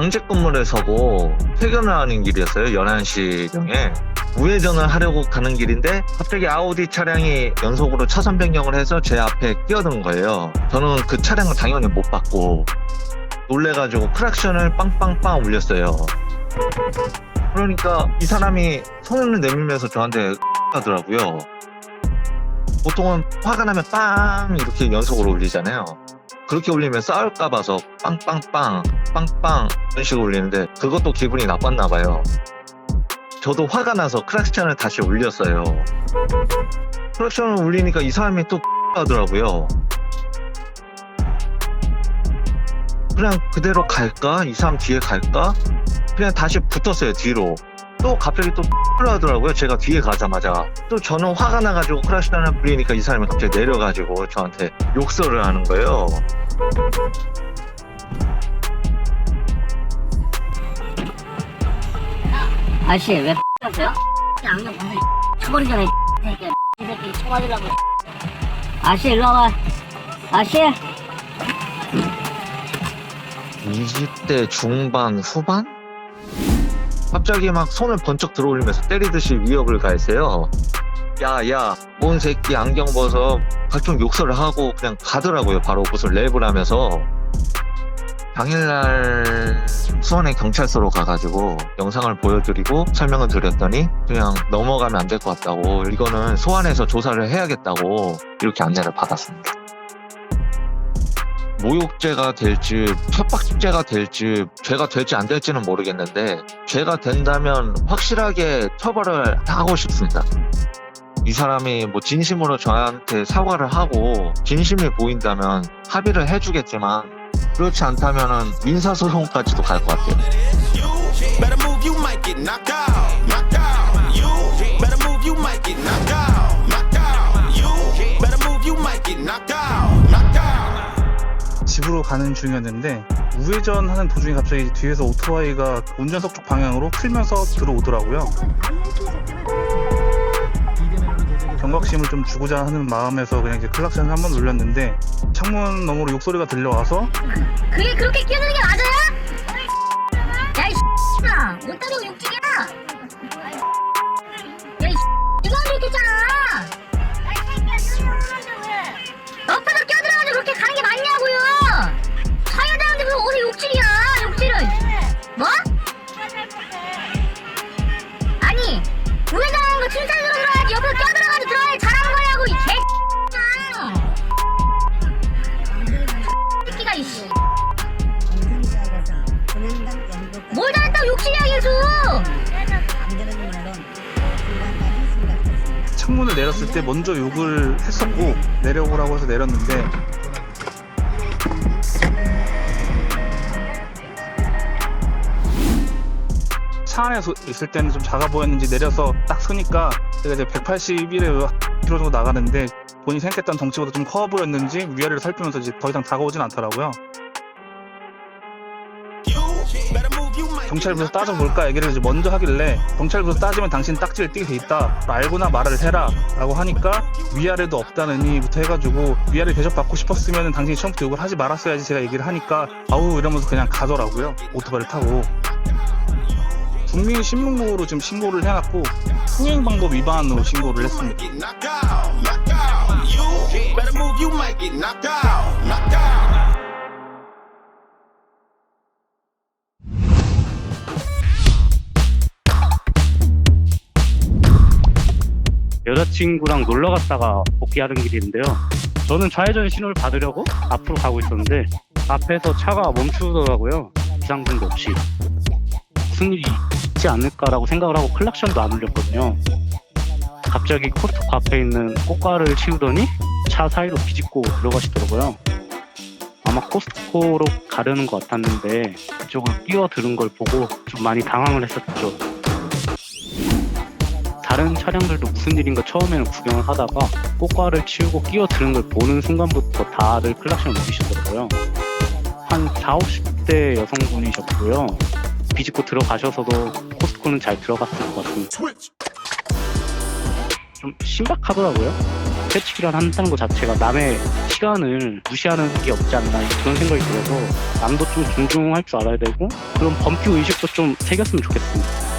강제 근무를 서고 퇴근을 하는 길이었어요. 11시경에. 우회전을 하려고 가는 길인데 갑자기 아우디 차량이 연속으로 차선 변경을 해서 제 앞에 끼어든 거예요. 저는 그 차량을 당연히 못 봤고 놀래가지고 크락션을 빵빵빵 울렸어요. 그러니까 이 사람이 손을 내밀면서 저한테 하더라고요. 보통은 화가 나면 빵 이렇게 연속으로 울리잖아요. 그렇게 울리면 싸울까 봐서 빵빵빵 빵빵 이런 식으로 울리는데 그것도 기분이 나빴나 봐요. 저도 화가 나서 크락션을 다시 울렸어요. 크락션을 울리니까 이 사람이 또 하더라고요. 그냥 그대로 갈까? 이 사람 뒤에 갈까? 그냥 다시 붙었어요 뒤로. 또 갑자기 또 하더라고요. 제가 뒤에 가자마자 또 저는 화가 나가지고 크락션을 불리니까 이 사람이 갑자기 내려가지고 저한테 욕설을 하는 거예요. 아저씨 왜 X였어요? 안경 벗어 쳐버리잖아 이 새끼 이 새끼 쳐맞으려고 아저씨 일로 와봐 아저씨 20대 중반 후반? 갑자기 막 손을 번쩍 들어올리면서 때리듯이 위협을 가했어요. 야, 야, 뭔 새끼 안경 벗어. 각종 욕설을 하고 그냥 가더라고요. 바로 무슨 랩을 하면서. 당일날 수원의 경찰서로 가가지고 영상을 보여드리고 설명을 드렸더니 그냥 넘어가면 안 될 것 같다고 이거는 소환해서 조사를 해야겠다고 이렇게 안내를 받았습니다. 모욕죄가 될지 협박죄가 될지 죄가 될지 안 될지는 모르겠는데 죄가 된다면 확실하게 처벌을 하고 싶습니다. 이 사람이 뭐 진심으로 저한테 사과를 하고 진심이 보인다면 합의를 해주겠지만 그렇지 않다면은 민사소송까지도 갈 것 같아요. 집으로 가는 중이었는데 우회전하는 도중에 갑자기 뒤에서 오토바이가 운전석 쪽 방향으로 틀면서 들어오더라고요. 경각심을 좀 주고자 하는 마음에서 그냥 이제 클락션을 한 번 눌렸는데 창문 너머로 욕소리가 들려와서 그게 그렇게 끼어드는 게 맞아요? 야이 X야 못 따르고 욕쟁이야 야이 누가 이렇게 했잖아 창문을 내렸을 때 먼저 욕을 했었고 내려오라고 해서 내렸는데 차 안에 서 있을 때는 좀 작아 보였는지 내려서 딱 서니까 제가 이제 181에 km 정도 나가는데 본인이 생각했던 덩치보다 좀 커 보였는지 위아래를 살피면서 이제 더 이상 다가오진 않더라고요. 경찰부에서 따져볼까 얘기를 이제 먼저 하길래 경찰부에서 따지면 당신 딱지를 띄게 돼 있다. 알고나 말을 해라. 라고 하니까 위아래도 없다느니부터 해가지고 위아래 대접받고 싶었으면 당신이 처음부터 욕을 하지 말았어야지 제가 얘기를 하니까 아우 이러면서 그냥 가더라고요. 오토바이를 타고. 국민신문고로 지금 신고를 해놨고 통행방법 위반으로 신고를 했습니다 여자친구랑 놀러 갔다가 복귀하는 길인데요. 저는 좌회전 신호를 받으려고 앞으로 가고 있었는데 앞에서 차가 멈추더라고요. 비상등도 없이 무슨 일이 있지 않을까라고 생각을 하고 클락션도 안 울렸거든요. 갑자기 코스트코 앞에 있는 꽃가를 치우더니 차 사이로 비집고 들어가시더라고요. 아마 코스트코로 가려는 것 같았는데 그쪽을 뛰어드는 걸 보고 좀 많이 당황을 했었죠. 다른 차량들도 무슨 일인가 처음에는 구경을 하다가 꽃가를 치우고 끼어드는 걸 보는 순간부터 다들 클락션을 울리시더라고요. 한 4, 50대 여성분이셨고요. 비집고 들어가셔서도 코스트코는 잘 들어갔을 것 같습니다. 좀 신박하더라고요. 앞에치기를 한다는 것 자체가 남의 시간을 무시하는 게 없지 않나 그런 생각이 들어서 남도 좀 존중할 줄 알아야 되고 그런 범규 의식도 좀 새겼으면 좋겠습니다.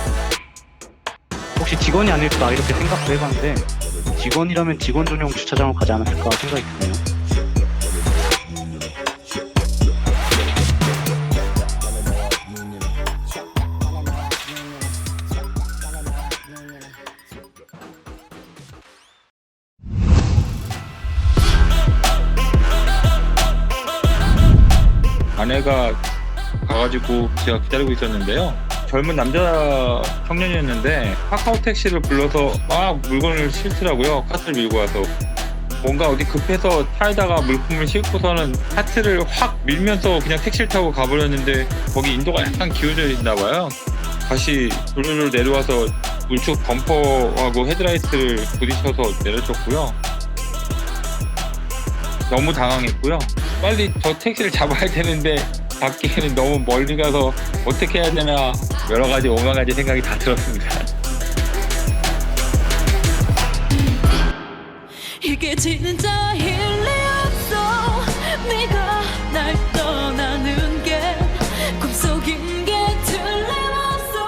혹시 직원이 아닐까 이렇게 생각도 해봤는데 직원이라면 직원 전용 주차장으로 가지 않았을까 생각이 드네요. 아내가 가가지고 제가 기다리고 있었는데요. 젊은 남자 청년이었는데 카카오 택시를 불러서 막 물건을 싣더라고요. 카트를 밀고 와서. 뭔가 어디 급해서 차에다가 물품을 싣고서는 카트를 확 밀면서 그냥 택시를 타고 가버렸는데 거기 인도가 약간 기울어져 있나 봐요. 다시 줄줄 내려와서 우측 범퍼하고 헤드라이트를 부딪혀서 내려쳤고요. 너무 당황했고요. 빨리 저 택시를 잡아야 되는데 잡기에는 너무 멀리 가서 어떻게 해야 되나 여러 가지 오만 가지 생각이 다 들었습니다. 이게 진짜 일리 없어 네가 날 떠나는 게 꿈속인 게 틀림없어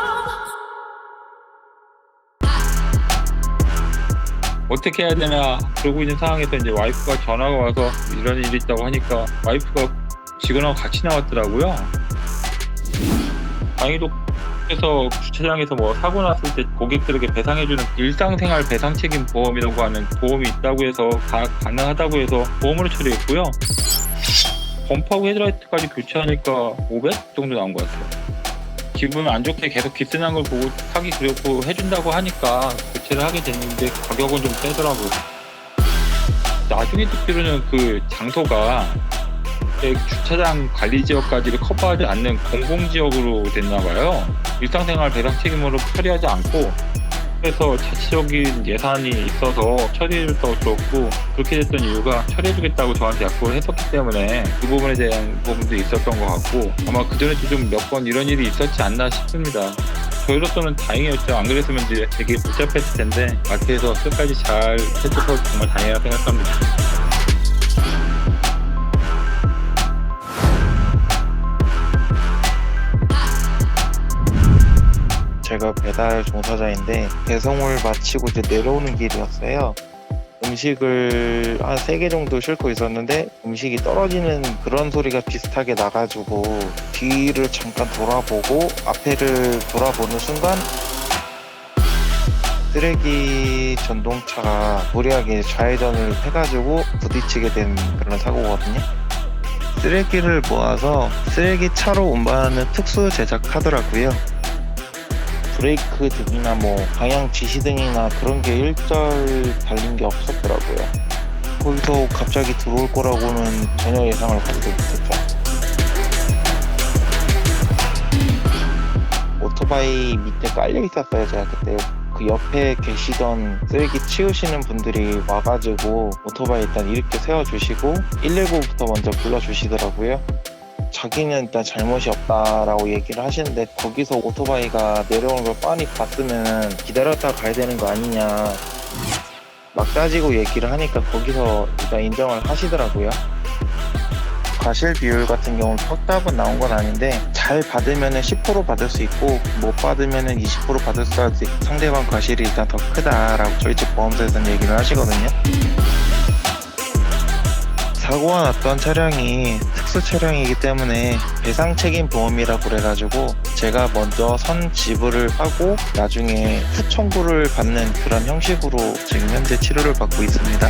어떻게 해야 되나 그러고 있는 상황에서 이제 와이프가 전화가 와서 이런 일이 있다고 하니까 와이프가 직원하고 같이 나왔더라고요. 다행히도 그래서 주차장에서 뭐 사고 났을 때 고객들에게 배상해주는 일상생활 배상 책임 보험이라고 하는 보험이 있다고 해서 다 가능하다고 해서 보험으로 처리했고요. 범퍼하고 헤드라이트까지 교체하니까 500 정도 나온 것 같아요. 기분 안 좋게 계속 기스난 걸 보고 하기 그랬고 해준다고 하니까 교체를 하게 됐는데 가격은 좀 세더라고요. 나중에 듣기로는 그 장소가 그 주차장 관리 지역까지를 커버하지 않는 공공 지역으로 됐나 봐요. 일상생활 배상 책임으로 처리하지 않고 그래서 자체적인 예산이 있어서 처리를 더 줬고 그렇게 됐던 이유가 처리해주겠다고 저한테 약속을 했었기 때문에 그 부분에 대한 부분도 있었던 것 같고 아마 그전에도 좀 몇 번 이런 일이 있었지 않나 싶습니다. 저희로서는 다행이었죠. 안 그랬으면 이제 되게 복잡했을 텐데 마트에서 끝까지 잘 해줘서 정말 다행이라고 생각합니다. 제가 배달 종사자인데 배송을 마치고 이제 내려오는 길이었어요. 음식을 한 세 개 정도 싣고 있었는데 음식이 떨어지는 그런 소리가 비슷하게 나가지고 뒤를 잠깐 돌아보고 앞에를 돌아보는 순간 쓰레기 전동차가 무리하게 좌회전을 해가지고 부딪히게 된 그런 사고거든요. 쓰레기를 모아서 쓰레기 차로 운반하는 특수 제작하더라고요. 브레이크 등이나 뭐 방향 지시 등이나 그런 게 일절 달린 게 없었더라고요. 거기서 갑자기 들어올 거라고는 전혀 예상을 하지도 못했죠. 오토바이 밑에 깔려 있었어요. 제가 그때 그 옆에 계시던 쓰레기 치우시는 분들이 와가지고 오토바이 일단 이렇게 세워주시고 119부터 먼저 불러주시더라고요. 자기는 일단 잘못이 없다라고 얘기를 하시는데 거기서 오토바이가 내려오는 걸 뻔히 봤으면 기다렸다 가야 되는 거 아니냐 막 따지고 얘기를 하니까 거기서 일단 인정을 하시더라고요. 과실 비율 같은 경우는 확답은 나온 건 아닌데 잘 받으면 10% 받을 수 있고 못 받으면 20% 받을 수 있고 상대방 과실이 일단 더 크다라고 저희 집 보험사에서는 얘기를 하시거든요. 사고가 났던 차량이 특수 차량이기 때문에 배상 책임 보험이라고 그래가지고 제가 먼저 선 지불을 하고 나중에 후 청구를 받는 그런 형식으로 지금 현재 치료를 받고 있습니다.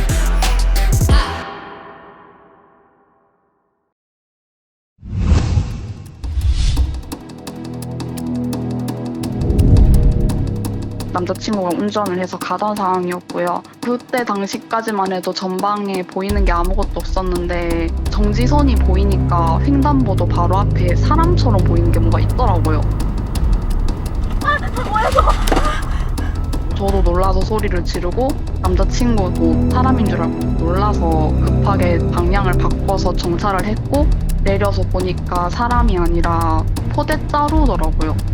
남자친구가 운전을 해서 가던 상황이었고요. 그때 당시까지만 해도 전방에 보이는 게 아무것도 없었는데 정지선이 보이니까 횡단보도 바로 앞에 사람처럼 보이는 게 뭔가 있더라고요. 저도 놀라서 소리를 지르고 남자친구도 사람인 줄 알고 놀라서 급하게 방향을 바꿔서 정차를 했고 내려서 보니까 사람이 아니라 포대 자루더라고요.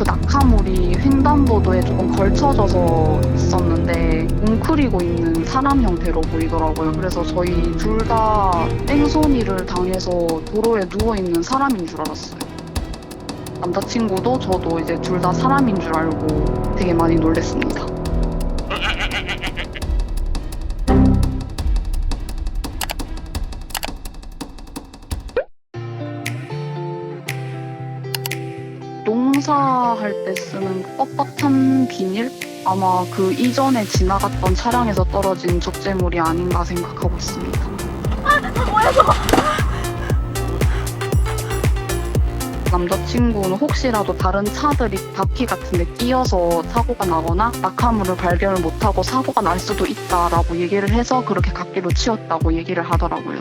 그 낙하물이 횡단보도에 조금 걸쳐져서 있었는데 웅크리고 있는 사람 형태로 보이더라고요. 그래서 저희 둘 다 뺑소니를 당해서 도로에 누워 있는 사람인 줄 알았어요. 남자친구도 저도 이제 둘 다 사람인 줄 알고 되게 많이 놀랬습니다. 농사할 때 쓰는 뻣뻣한 비닐? 아마 그 이전에 지나갔던 차량에서 떨어진 적재물이 아닌가 생각하고 있습니다. 남자친구는 혹시라도 다른 차들이 바퀴 같은 데 끼어서 사고가 나거나 낙하물을 발견을 못하고 사고가 날 수도 있다라고 얘기를 해서 그렇게 갓길로 치웠다고 얘기를 하더라고요.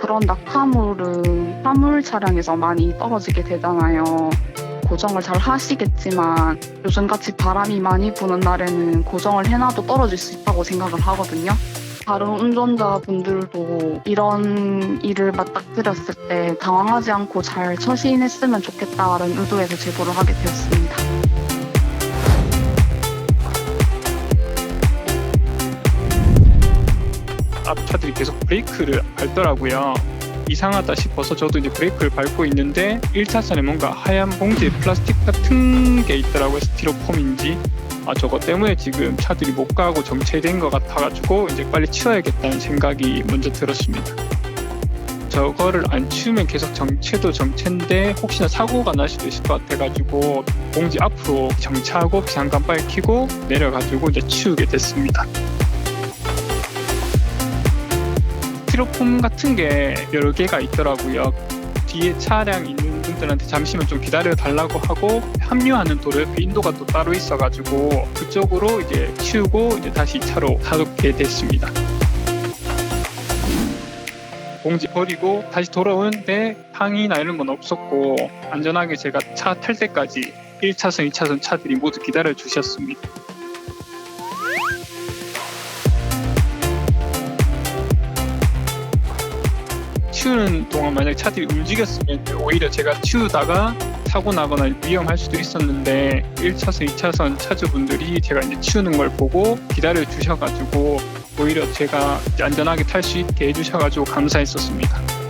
그런 낙하물은 화물 차량에서 많이 떨어지게 되잖아요. 고정을 잘 하시겠지만 요즘같이 바람이 많이 부는 날에는 고정을 해놔도 떨어질 수 있다고 생각을 하거든요. 다른 운전자분들도 이런 일을 맞닥뜨렸을 때 당황하지 않고 잘 처신했으면 좋겠다는 의도에서 제보를 하게 되었습니다. 앞 차들이 계속 브레이크를 밟더라고요. 이상하다 싶어서 저도 이제 브레이크를 밟고 있는데 1차선에 뭔가 하얀 봉지 플라스틱 같은 게 있더라고요. 스티로폼인지. 아, 저거 때문에 지금 차들이 못 가고 정체된 것 같아가지고 이제 빨리 치워야겠다는 생각이 먼저 들었습니다. 저거를 안 치우면 계속 정체도 정체인데 혹시나 사고가 날 수도 있을 것 같아가지고 봉지 앞으로 정차하고 비상깜빡이 켜고 내려가지고 이제 치우게 됐습니다. 스티로폼 같은 게 여러 개가 있더라고요. 뒤에 차량 있는 분들한테 잠시만 좀 기다려 달라고 하고 합류하는 도로 옆에 인도가 또 따로 있어가지고 그쪽으로 이제 치우고 이제 다시 차로 타게 됐습니다. 봉지 버리고 다시 돌아오는데 항의나 이런 건 없었고 안전하게 제가 차 탈 때까지 1차선, 2차선 차들이 모두 기다려 주셨습니다. 치우는 동안 만약 차들이 움직였으면 오히려 제가 치우다가 사고 나거나 위험할 수도 있었는데 1차선, 2차선 차주분들이 제가 이제 치우는 걸 보고 기다려 주셔가지고 오히려 제가 안전하게 탈 수 있게 해주셔가지고 감사했었습니다.